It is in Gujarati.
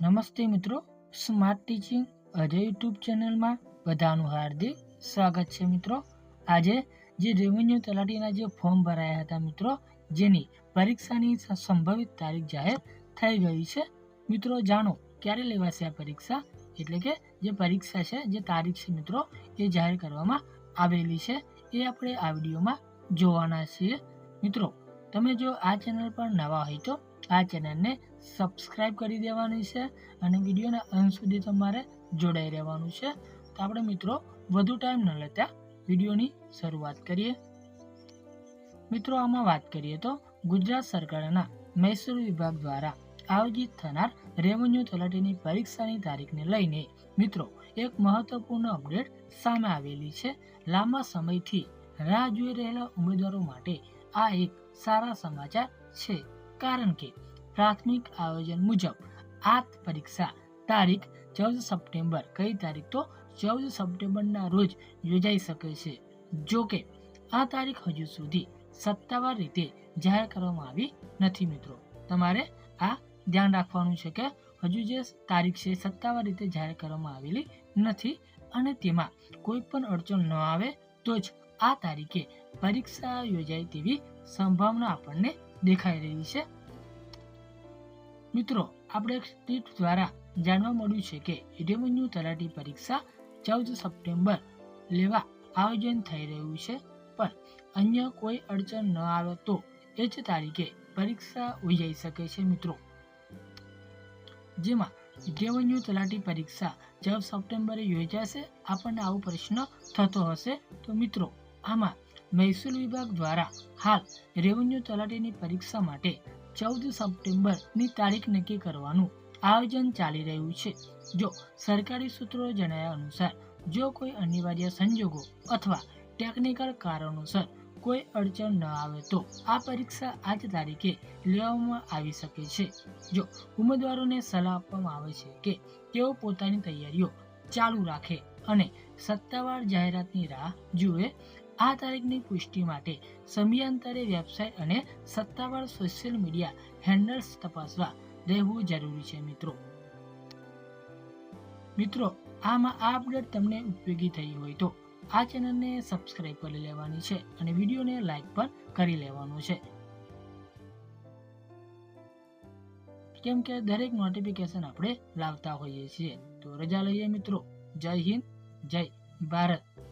નમસ્તે મિત્રો, સ્માર્ટ ટીચિંગ અજય યુટ્યુબ ચેનલમાં બધાનું હાર્દિક સ્વાગત છે મિત્રો. આજે જે રેવન્યુ તલાટીના જે ફોર્મ ભરાયા હતા મિત્રો, જેની પરીક્ષાની સંભવિત તારીખ જાહેર થઈ ગઈ છે. મિત્રો, જાણો ક્યારે લેવાશે આ પરીક્ષા? એટલે કે જે પરીક્ષા છે, જે તારીખ છે મિત્રો, એ જાહેર કરવામાં આવેલી છે. એ આપણે આ વિડીયોમાં જોવાના છીએ. મિત્રો, તમે જો આ ચેનલ પર નવા હોય તો આ ચેનલને સબસ્ક્રાઇબ કરી દેવાની છે અને વિડીયોના અંત સુધી તમારે જોડાઈ રહેવાનું છે. તો આપણે મિત્રો વધુ ટાઈમ ન લેતા વિડીયોની શરૂઆત કરીએ. મિત્રો આમાં વાત કરીએ તો ગુજરાત સરકારના મહેસૂલ વિભાગ દ્વારા આયોજિત થનાર રેવન્યુ તલાટીની પરીક્ષાની તારીખને લઈને મિત્રો એક મહત્વપૂર્ણ અપડેટ સામે આવેલી છે. લાંબા સમયથી રાહ જોઈ રહેલા ઉમેદવારો માટે આ એક સારા સમાચાર છે. કારણ કે પ્રાથમિક આયોજન મુજબ આ પરીક્ષા તારીખ ચૌદ સપ્ટેમ્બર. કઈ તારીખ? તો ચૌદ સપ્ટેમ્બરના રોજ યોજાઈ શકે છે. જો કે, આ તારીખ હજુ સુધી સત્તાવાર રીતે જાહેર કરવામાં આવી નથી મિત્રો. તમારે આ ધ્યાન રાખવાનું છે કે હજુ જે તારીખ છે સત્તાવાર રીતે જાહેર કરવામાં આવેલી નથી અને તેમાં કોઈ પણ અડચણ ન આવે તો જ આ તારીખે પરીક્ષા યોજાય તેવી સંભાવના આપણને દેખાઈ રહી છે. મિત્રો, આપણે એક ટીપ દ્વારા જાણવા મળ્યું છે કે રેવન્યુ તલાટી પરીક્ષા ચૌદ સપ્ટેમ્બર લેવા આયોજન થઈ રહ્યું છે, પણ અન્ય કોઈ અડચણ ન આવે તો એ જ તારીખે પરીક્ષા યોજાઈ શકે છે, મિત્રો. જેમાં રેવન્યુ તલાટી પરીક્ષા ચૌદ સપ્ટેમ્બરે યોજાશે, આપણને આવો પ્રશ્ન થતો હશે. તો મિત્રો, આમાં મહેસૂલ વિભાગ દ્વારા હાલ રેવન્યુ તલાટીની પરીક્ષા માટે ચૌદ સપ્ટેમ્બરની તારીખ નક્કી કરવાનું આયોજન ચાલી રહ્યું છે. જો સરકારી સૂત્રો જણાવ્યા અનુસાર, જો કોઈ અનિવાર્ય સંજોગો અથવા ટેકનિકલ કારણોસર કોઈ અડચણ ન આવે તો આ પરીક્ષા આજ તારીખે લેવામાં આવી શકે છે. જો ઉમેદવારોને સલાહ આપવામાં આવે છે કે તેઓ પોતાની તૈયારીઓ ચાલુ રાખે અને સત્તાવાર જાહેરાતની રાહ જુએ આ તારીખની પુષ્ટિ માટે સમયાંતરે વેબસાઇટ અને સત્તાવાર સોશિયલ મીડિયા હેન્ડલ્સ તપાસવા રહેવું જરૂરી છે, મિત્રો. મિત્રો, આમાં આ અપડેટ તમને ઉપયોગી થઈ હોય તો આ ચેનલને સબસ્ક્રાઇબ કરી લેવાની છે અને વિડીયોને લાઈક પણ કરી લેવાનું છે. કેમ કે દરેક નોટિફિકેશન આપણે લાવતા હોઈએ છીએ. તો રજા લઈએ, મિત્રો. જય હિન્દ, જય ભારત.